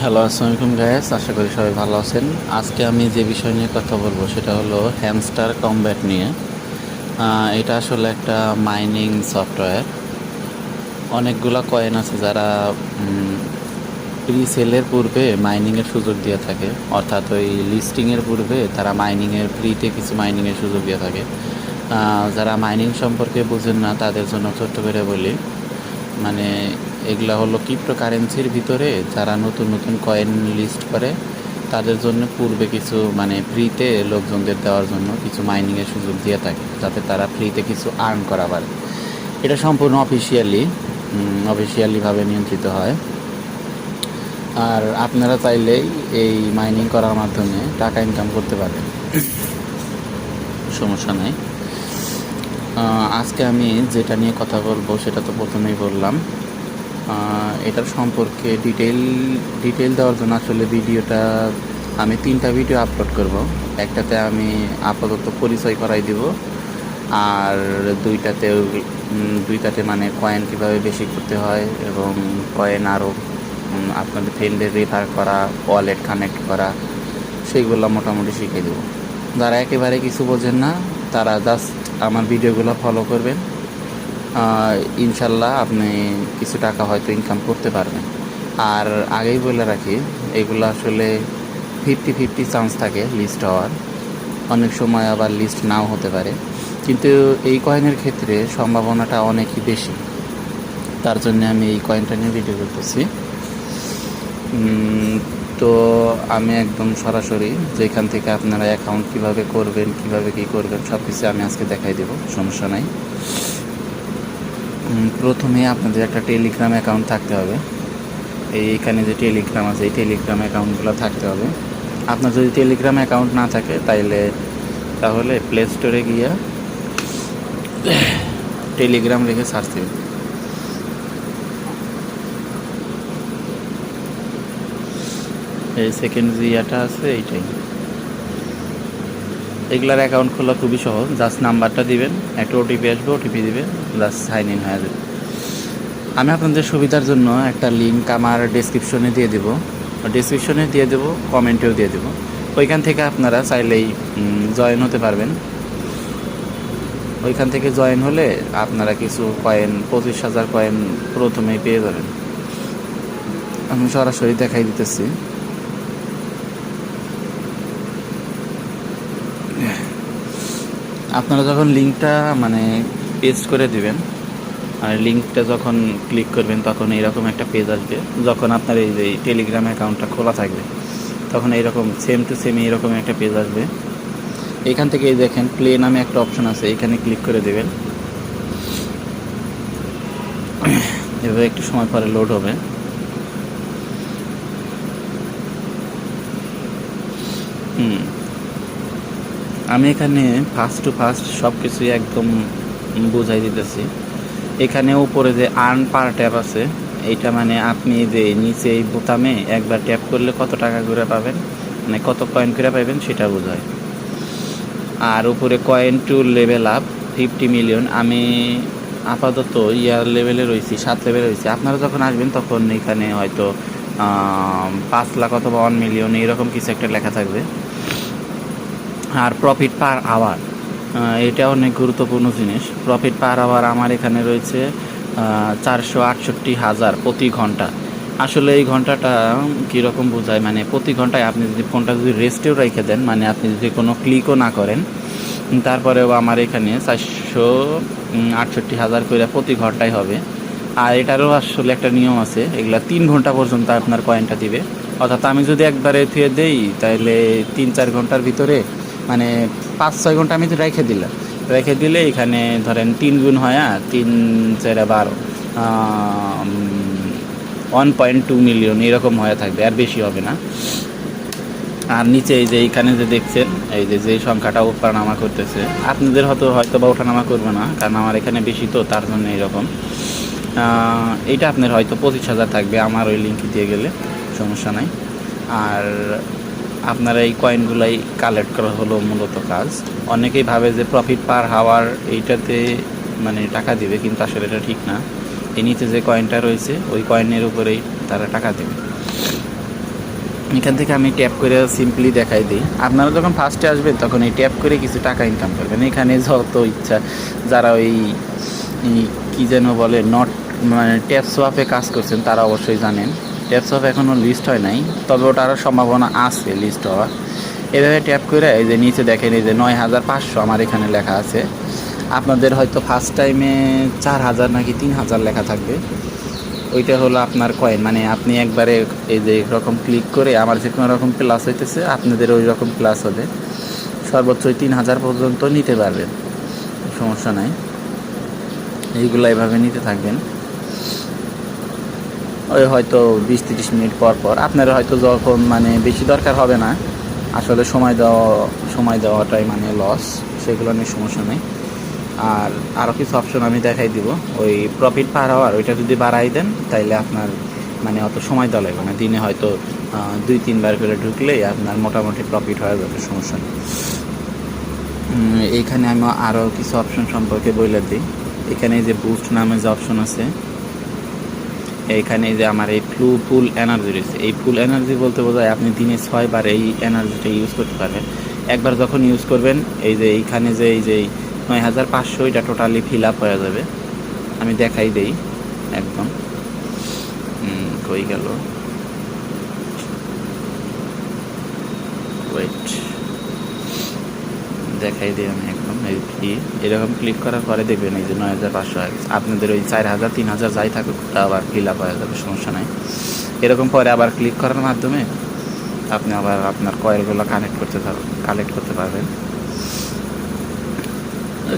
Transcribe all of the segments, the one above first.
Hello আসসালামু আলাইকুম guys আশা করি সবাই ভালো আছেন। আজকে আমি যে বিষয় নিয়ে কথা বলব, সেটা হলো হ্যামস্টার কমব্যাট নিয়ে। এটা আসলে একটা মাইনিং সফটওয়্যার অনেকগুলো কয়েন আছে যারা প্রি সেলের পূর্বে মাইনিংয়ের সুযোগ দিয়ে থাকে। অর্থাৎ ওই লিস্টিংয়ের পূর্বে তারা মাইনিংয়ের ফ্রিতে কিছু মাইনিংয়ের সুযোগ দিয়ে থাকে। যারা মাইনিং সম্পর্কে বুঝেন না, তাদের জন্য ছোট্ট করে বলি। মানে এগুলা হলো ক্রিপ্টোকারেন্সির ভিতরে যারা নতুন নতুন কয়েন লিস্ট করে, তাদের জন্য পূর্বে কিছু মানে ফ্রিতে লোকজনদের দেওয়ার জন্য কিছু মাইনিংয়ের সুযোগ দিয়ে থাকে, যাতে তারা ফ্রিতে কিছু আর্ন করা পারে। এটা সম্পূর্ণ অফিসিয়ালি অফিসিয়ালিভাবে নিয়ন্ত্রিত হয়। আর আপনারা চাইলেই এই মাইনিং করার মাধ্যমে টাকা ইনকাম করতে পারেন। সমস্যা নাই। আজকে আমি যেটা নিয়ে কথা বলব সেটা তো প্রথমেই বললাম। এটার সম্পর্কে ডিটেল ডিটেল দেওয়ার জন্য আসলে ভিডিওটা আমি তিনটা ভিডিও আপলোড করব। একটাতে আমি আপাতত পরিচয় করাই দিব, আর দুইটাতে দুইটাতে মানে কয়েন কীভাবে বেশি করতে হয় এবং কয়েন আরও আপনাদের ফিল্ডে রেফার করা ওয়ালেট কানেক্ট করা সেইগুলো মোটামুটি শিখিয়ে দেবো। যারা একেবারে কিছু বোঝেন না, তারা জাস্ট আমার ভিডিওগুলো ফলো করবেন। ইনশাল্লাহ আপনি কিছু টাকা হয়তো ইনকাম করতে পারবেন। আর আগেই বলে রাখি, এগুলো আসলে ফিফটি ফিফটি চান্স থাকে লিস্ট হওয়ার। অনেক সময় আবার লিস্ট নাও হতে পারে। কিন্তু এই কয়েনের ক্ষেত্রে সম্ভাবনাটা অনেকই বেশি। তার জন্য আমি এই কয়েনটা নিয়ে ভিডিও করতেছি। তো আমি একদম সরাসরি যেখান থেকে আপনারা অ্যাকাউন্ট কীভাবে করবেন, কীভাবে কি করবেন সব কিছু আমি আজকে দেখাই দেবো, সমস্যা নাই। প্রথমে আপনাদের একটা টেলিগ্রাম অ্যাকাউন্ট থাকতে হবে। এই এখানে যে টেলিগ্রাম আছে, এই টেলিগ্রাম অ্যাকাউন্টগুলো থাকতে হবে। আপনার যদি টেলিগ্রাম অ্যাকাউন্ট না থাকে, তাইলে, তাহলে প্লে স্টোরে গিয়ে টেলিগ্রাম লিখে সার্চ দেবেন। এই সেকেন্ড যে ইয়াটা আছে, এইটাই। এগুলার অ্যাকাউন্ট খোলা খুবই সহজ। জাস্ট নাম্বারটা দিবেন, একটা ওটিপি আসবে ওটিপি দিবেন জাস্ট সাইন ইন হয়ে যাবে। আমি আপনাদের সুবিধার জন্য একটা লিঙ্ক আমার ডেসক্রিপশনে দিয়ে দেবো। ডেসক্রিপশনে দিয়ে দেবো কমেন্টেও দিয়ে দেবো। ওইখান থেকে আপনারা চাইলেই জয়েন হতে পারবেন। ওইখান থেকে জয়েন হলে আপনারা কিছু কয়েন পঁচিশ হাজার কয়েন প্রথমেই পেয়ে যাবেন। আমি সরাসরি দেখাই দিতেছি। আপনারা যখন লিঙ্কটা মানে পেস্ট করে দিবেন, আর লিঙ্কটা যখন ক্লিক করবেন, তখন এইরকম একটা পেজ আসবে, যখন আপনার এই যে টেলিগ্রাম অ্যাকাউন্টটা খোলা থাকবে, তখন এইরকম সেম টু সেম এইরকম একটা পেজ আসবে। এখান থেকে এই দেখেন প্লে নামে একটা অপশন আছে, এখানে ক্লিক করে দেবেন। এভাবে একটু সময় পরে লোড হবে। হুম। আমি এখানে ফার্স্ট টু ফার্স্ট সব কিছুই একদম বুঝাই দিতেছি। এখানে উপরে যে আর্ন পার ট্যাপ আছে, এইটা মানে আপনি যে নিচে এই বোতামে একবার ট্যাপ করলে কত টাকা করে পাবেন মানে কত কয়েন করে পাবেন সেটা বোঝায়। আর উপরে coin to level up fifty million আমি আপাতত ইয়ার লেভেলে রয়েছি, সাত লেভেলে রয়েছি। আপনারা যখন আসবেন তখন এখানে হয়তো পাঁচ লাখ অথবা ওয়ান মিলিয়ন এইরকম কিছু একটা লেখা থাকবে। আর প্রফিট পার আওয়ার এটা অনেক গুরুত্বপূর্ণ জিনিস। প্রফিট পার আওয়ার আমার এখানে রয়েছে চারশো আটষট্টি হাজার প্রতি ঘণ্টা। আসলে এই ঘন্টাটা কীরকম বোঝায়? মানে প্রতি ঘন্টায় আপনি যদি ফোনটা যদি রেস্টেও রেখে দেন মানে আপনি যদি কোনো ক্লিকও না করেন, তারপরেও আমার এখানে চারশো আটষট্টি হাজার করে প্রতি ঘন্টায় হবে। আর এটারও আসলে একটা নিয়ম আছে, এগুলা তিন ঘণ্টা পর্যন্ত আপনার কয়েনটা দিবে। অর্থাৎ আমি যদি একবারে থুয়ে দেই, তাহলে তিন চার ঘণ্টার ভিতরে মানে পাঁচ, ছয় ঘণ্টা আমি রেখে দিলাম। রেখে দিলে এখানে ধরেন তিন গুণ হয় আর তিন চার বারো ওয়ান পয়েন্ট টু মিলিয়ন এরকম হয়ে থাকবে, আর বেশি হবে না। আর নিচে এই যে এইখানে যে দেখছেন, এই যে যে সংখ্যাটা ওঠানামা করতেছে, আপনাদের হয়তো হয়তো বা ওঠানামা করবে না, কারণ আমার এখানে বেশি তো, তার জন্য এরকম। এইটা আপনার হয়তো পঁচিশ হাজার থাকবে, আমার ওই লিঙ্ক দিয়ে গেলে সমস্যা নাই। আর আপনারা এই কয়েনগুলাই কালেক্ট করা হলো মূলত কাজ। অনেকেই ভাবে যে প্রফিট পার হাওয়ার এইটাতে মানে টাকা দিবে, কিন্তু আসলে এটা ঠিক না। এই নিচে যে কয়েনটা রয়েছে, ওই কয়েনের উপরেই তারা টাকা দেবে। এখান থেকে আমি ট্যাপ করে সিম্পলি দেখাই দিই। আপনারা যখন ফার্স্টে আসবেন, তখন এই ট্যাপ করে কিছু টাকা ইনকাম করবেন। এখানে যত ইচ্ছা, যারা ওই কি যেন বলে নট মানে ট্যাপ সোয়াপে কাজ করছেন, তারা অবশ্যই জানেন। ট্যাপ সোয়াপ এখনও লিস্ট হয় নাই, তবে ওটার সম্ভাবনা আছে লিস্ট হওয়ার এভাবে ট্যাপ করে এই যে নিচে দেখেন, এই যে নয় হাজার পাঁচশো আমার এখানে লেখা আছে। আপনাদের হয়তো ফার্স্ট টাইমে চার হাজার নাকি তিন হাজার লেখা থাকবে। ওইটা হলো আপনার কয়েন মানে আপনি একবারে এই যে এরকম ক্লিক করে আমার যে কোনো রকম প্লাস হইতেছে, আপনাদের ওই রকম প্লাস হবে। সর্বোচ্চ তিন হাজার পর্যন্ত নিতে পারবেন, সমস্যা নাই। এইগুলো এভাবে নিতে থাকবেন। ওই হয়তো বিশ তিরিশ মিনিট পর পর। আপনার হয়তো যখন মানে বেশি দরকার হবে না, আসলে সময় দেওয়া, সময় দেওয়াটাই মানে লস সেগুলো নিয়ে সমস্যা নেই। আর আরও কিছু অপশন আমি দেখাই দিব, ওই প্রফিট পার হওয়ার ওইটা যদি বাড়াই দেন, তাইলে আপনার মানে অত সময় দেওয়া লাগবে না। দিনে হয়তো দুই, তিনবার করে ঢুকলেই আপনার মোটামুটি প্রফিট হয়ে যাবে, সমস্যা নেই। এইখানে আমি আরও কিছু অপশন সম্পর্কে বলে দিই। এখানে যে বুস্ট নামে যে অপশন আছে এইখানে এই যে আমার এই ফ্লু ফুল এনার্জি রয়েছে। এই ফুল এনার্জি বলতে বোঝায় আপনি দিনে ছয়বার এই এনার্জিটা ইউজ করতে পারবেন। একবার যখন ইউজ করবেন, এই যে এইখানে যে এই যে নয় হাজার পাঁচশো এটা টোটালি ফিল আপ হয়ে যাবে। আমি দেখাই দেই, একদম। কই গেল? ওয়েট দেখাই দিই আমি কি এরকম ক্লিক করার পরে দেখবেন এই যে নয় হাজার পাঁচশো। আপনাদের ওই চার হাজার, তিন হাজার যাই থাকুক আবার ফিল আপ হয়ে যাবে, সমস্যা নাই। এরকম পরে আবার ক্লিক করার মাধ্যমে আপনি আবার আপনার কয়েলগুলো কানেক্ট করতে কালেক্ট করতে পারবেন।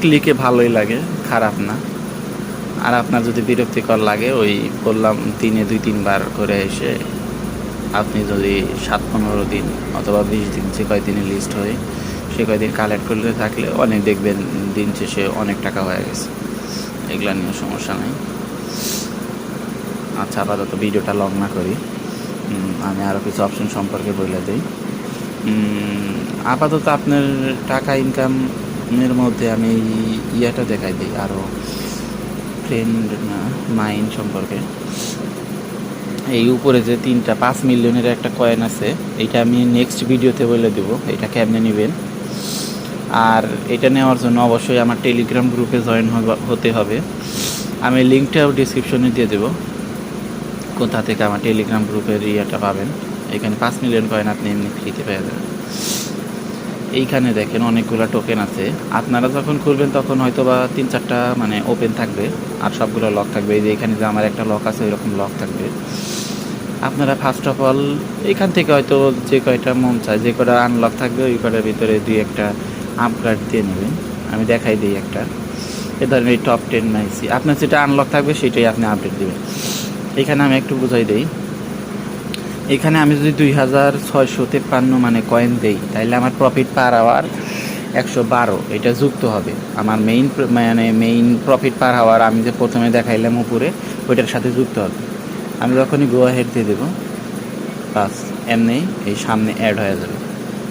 ক্লিকে ভালোই লাগে, খারাপ না। আর আপনার যদি বিরক্তিকর লাগে, ওই বললাম দিনে দুই, তিনবার করে এসে আপনি যদি সাত, পনেরো দিন অথবা বিশ দিন যে কয়দিনে লিস্ট হয় সে কয়দিন কালেক্ট করতে থাকলে অনেক দেখবেন দিন শেষে অনেক টাকা হয়ে গেছে। এগুলো নিয়ে সমস্যা নেই। আচ্ছা আপাতত ভিডিওটা লং না করি। আমি আরও কিছু অপশন সম্পর্কে বলে দিই। আপাতত আপনার টাকা ইনকামের মধ্যে আমি ইয়েটা দেখাই দিই আরও ফ্রেন্ড না মাইন্ড সম্পর্কে। এই উপরে যে তিনটা পাঁচ মিলিয়নের একটা কয়েন আছে এটা আমি নেক্সট ভিডিওতে বলে দেবো এটা কেমনে নেবেন? আর এটা নেওয়ার জন্য অবশ্যই আমার টেলিগ্রাম গ্রুপে জয়েন হতে হবে। আমি লিঙ্কটাও ডিসক্রিপশনে দিয়ে দেবো। কোথা থেকে আমার টেলিগ্রাম গ্রুপের ইয়েটা পাবেন। এখানে পাঁচ মিলিয়ন কয়েন আপনি এমনি ফ্রিতে পেয়ে যাবেন। এইখানে দেখেন অনেকগুলো টোকেন আছে। আপনারা যখন খুলবেন তখন হয়তো বা তিন চারটা মানে ওপেন থাকবে আর সবগুলো লক থাকবে। এই যে এখানে যে আমার একটা লক আছে এরকম লক থাকবে। আপনারা ফার্স্ট অফ অল এখান থেকে হয়তো যে কয়টা মন চায়, যে কটা আনলক থাকবে, ওই কটার ভিতরে দুই একটা আপগ্রেড দিয়ে নেবেন। আমি দেখাই দিই একটা। এ ধরেন এই টপ টেন মাইসি আপনার যেটা আনলক থাকবে, সেটাই আপনি আপডেট দেবেন। এখানে আমি একটু বুঝাই দিই। এখানে আমি যদি দুই হাজার ছয়শো তেপ্পান্ন মানে কয়েন দেই তাহলে আমার প্রফিট পার আওয়ার একশো বারো। এটা যুক্ত হবে। আমার মেইন মানে মেইন প্রফিট পার আওয়ার আমি যে প্রথমে দেখাইলাম উপরে, ওইটার সাথে যুক্ত হবে। আমি যখনই গো হেড দিয়ে দেবো, বাস, এমনি এই সামনে অ্যাড হয়ে যাবে।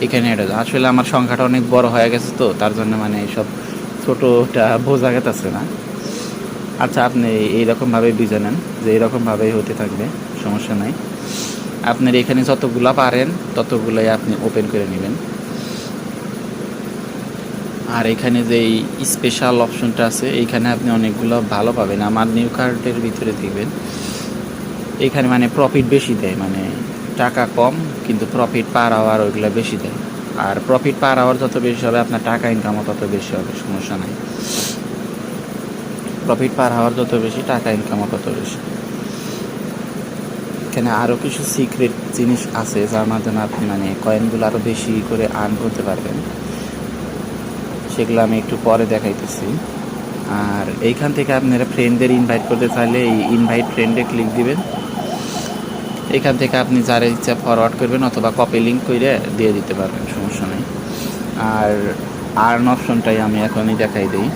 এখানে যাবে আসলে আমার সংখ্যাটা অনেক বড় হয়ে গেছে তো, তার জন্য মানে এইসব ছোটোটা বোঝা গেছে না। আচ্ছা আপনি এইরকমভাবে বুঝে নেন, যে এইরকমভাবেই হতে থাকবে, সমস্যা নাই। আপনার এখানে যতগুলা পারেন, ততগুলাই আপনি ওপেন করে নেবেন। আর এখানে যে স্পেশাল অপশনটা আছে, এইখানে আপনি অনেকগুলো ভালো পাবেন। আমার নিউ কার্ডের ভিতরে দেখবেন, এখানে মানে প্রফিট বেশি দেয় মানে টাকা কম, কিন্তু প্রফিট পার আওয়ার ওইগুলো বেশি দেয়। আর প্রফিট পার আওয়ার যত বেশি হবে, আপনার টাকা ইনকামও তত বেশি হবে, সমস্যা নাই। প্রফিট পার আওয়ার যত বেশি, টাকা ইনকামও তত বেশি। এখানে আরও কিছু সিক্রেট জিনিস আছে, যার মাধ্যমে আপনি মানে কয়েনগুলো আরও বেশি করে আর্ন করতে পারবেন। সেগুলো আমি একটু পরে দেখাইতেছি। আর এইখান থেকে আপনারা ফ্রেন্ডদের ইনভাইট করতে চাইলে এই ইনভাইট ফ্রেন্ডে ক্লিক দিবেন। এখান থেকে আপনি যারা ইচ্ছা ফরওয়ার্ড করবেন অথবা কপি লিঙ্ক করে দিয়ে দিতে পারবেন, সমস্যা নেই। আর আর্ন অপশনটাই আমি এখনই দেখাই দিই।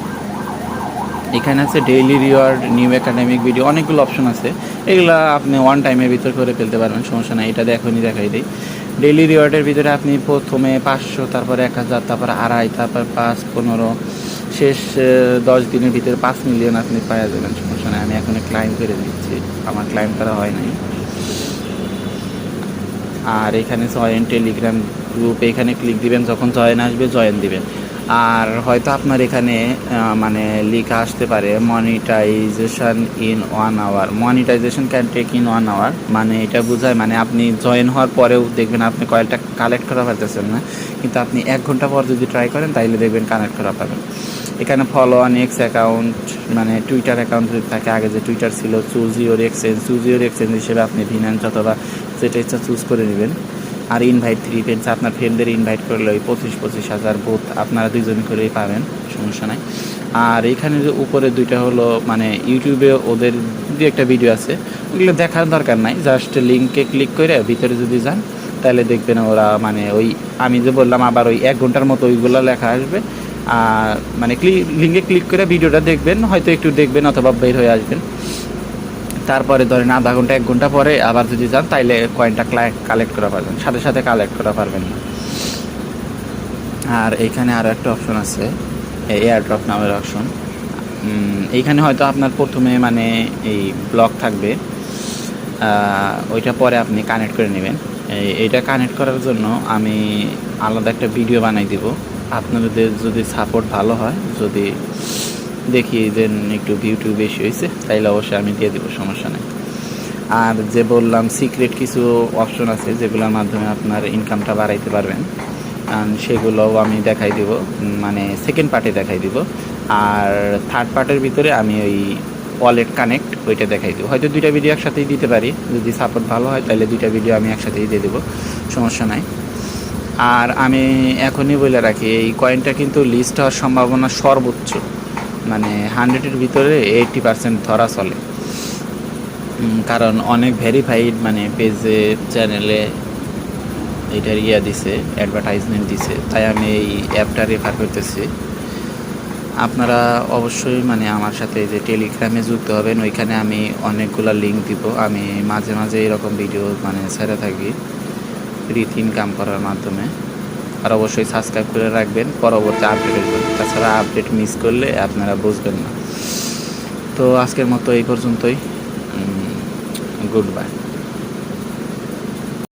এখানে আছে daily reward new academic video অনেকগুলো অপশন আছে। এগুলো আপনি ওয়ান টাইমের ভিতর করে ফেলতে পারবেন, সমস্যা নাই, এটা এখনই দেখাই দিই। ডেইলি রিওয়ার্ডের ভিতরে আপনি প্রথমে পাঁচশো, তারপরে এক হাজার, তারপর আড়াই, তারপর পাঁচ, পনেরো, শেষ দশ দিনের ভিতরে পাঁচ মিলিয়ন আপনি পাওয়া যাবেন, সমস্যা নাই, আমি এখন ক্লাইম করে দিচ্ছি। আমার ক্লাইম করা হয় নাই। আর এখানে জয়েন টেলিগ্রাম গ্রুপ এখানে ক্লিক দিবেন যখন জয়েন আসবে জয়েন দিবেন। আর হয়তো আপনার এখানে মানে লেখা আসতে পারে monetization in one hour monetization can take in one hour মানে এটা বোঝায় মানে আপনি জয়েন হওয়ার পরেও দেখবেন আপনি কয়েলটা কালেক্ট করা পারতেছেন না। কিন্তু আপনি এক ঘণ্টা পর যদি ট্রাই করেন, তাইলে দেখবেন কানেক্ট করা পাবেন। এখানে ফলো অন এক্স অ্যাকাউন্ট মানে টুইটার অ্যাকাউন্ট যদি থাকে, আগে যে টুইটার ছিল choose your exchange choose your exchange হিসেবে আপনি ভিনান্স অথবা যেটা ইচ্ছা চুজ করে নেবেন। আর ইনভাইট থ্রি ফ্রেন্ডস আপনার ফ্রেন্ডদের ইনভাইট করলে ওই পঁচিশ পঁচিশ হাজার বোধ আপনারা দুজন করেই পাবেন, সমস্যা নাই। আর এখানে যে উপরে দুইটা হলো মানে ইউটিউবে ওদের দু একটা ভিডিও আছে, ওগুলো দেখার দরকার নাই জাস্ট লিঙ্কে ক্লিক করে ভিতরে যদি যান, তাহলে দেখবেন ওরা মানে ওই, আমি যে বললাম আবার ওই এক ঘণ্টার মতো ওইগুলো লেখা আসবে। আর মানে ক্লিক লিঙ্কে ক্লিক করে ভিডিওটা দেখবেন, হয়তো একটু দেখবেন অথবা বের হয়ে আসবেন। তারপরে ধরেন আধা ঘণ্টা, এক ঘণ্টা পরে আবার যদি যান, তাইলে কয়েনটা কালেক্ট করা পারবেন। সাথে সাথে কালেক্ট করা পারবেন না। আর এইখানে আরও একটা অপশন আছে এয়ারড্রপ নামের অপশন এইখানে হয়তো আপনার প্রথমে মানে এই ব্লক থাকবে। ওইটা পরে আপনি কানেক্ট করে নেবেন। এইটা কানেক্ট করার জন্য আমি আলাদা একটা ভিডিও বানাই দিব। আপনাদের যদি সাপোর্ট ভালো হয়, যদি দেখি যে একটু ভিউ টিউ বেশি হয়েছে, তাইলে অবশ্যই আমি দিয়ে দেবো, সমস্যা নেই। আর যে বললাম সিক্রেট কিছু অপশন আছে, যেগুলোর মাধ্যমে আপনার ইনকামটা বাড়াইতে পারবেন। সেগুলোও আমি দেখাই দিব মানে সেকেন্ড পার্টে দেখাই দিব। আর থার্ড পার্টের ভিতরে আমি ওই ওয়ালেট কানেক্ট ওইটা দেখাই দেবো। হয়তো দুইটা ভিডিও একসাথেই দিতে পারি, যদি সাপোর্ট ভালো হয় তাহলে দুইটা ভিডিও আমি একসাথেই দিয়ে দেবো, সমস্যা নাই। আর আমি এখনই বলে রাখি, এই কয়েনটা কিন্তু লিস্ট হওয়ার সম্ভাবনা সর্বোচ্চ। মানে হান্ড্রেডের ভিতরে এইটটি পার্সেন্ট ধরা চলে। কারণ অনেক ভেরিফাইড মানে পেজে চ্যানেলে এটার ইয়া দিছে অ্যাডভার্টাইজমেন্ট দিছে। তাই আমি এই অ্যাপটা রেফার করতেছি। আপনারা অবশ্যই মানে আমার সাথে যে টেলিগ্রামে যুক্ত হবেন, ওইখানে আমি অনেকগুলো লিঙ্ক দিব। আমি মাঝে মাঝে এরকম ভিডিও মানে ছেড়ে থাকি রিথ ইনকাম করার মাধ্যমে। আর অবশ্যই সাবস্ক্রাইব করে রাখবেন, পরবর্তী আপডেটের জন্য। তাছাড়া আপডেট মিস করলে আপনারা বুঝবেন না। তো আজকের মতো এই পর্যন্তই। Good bye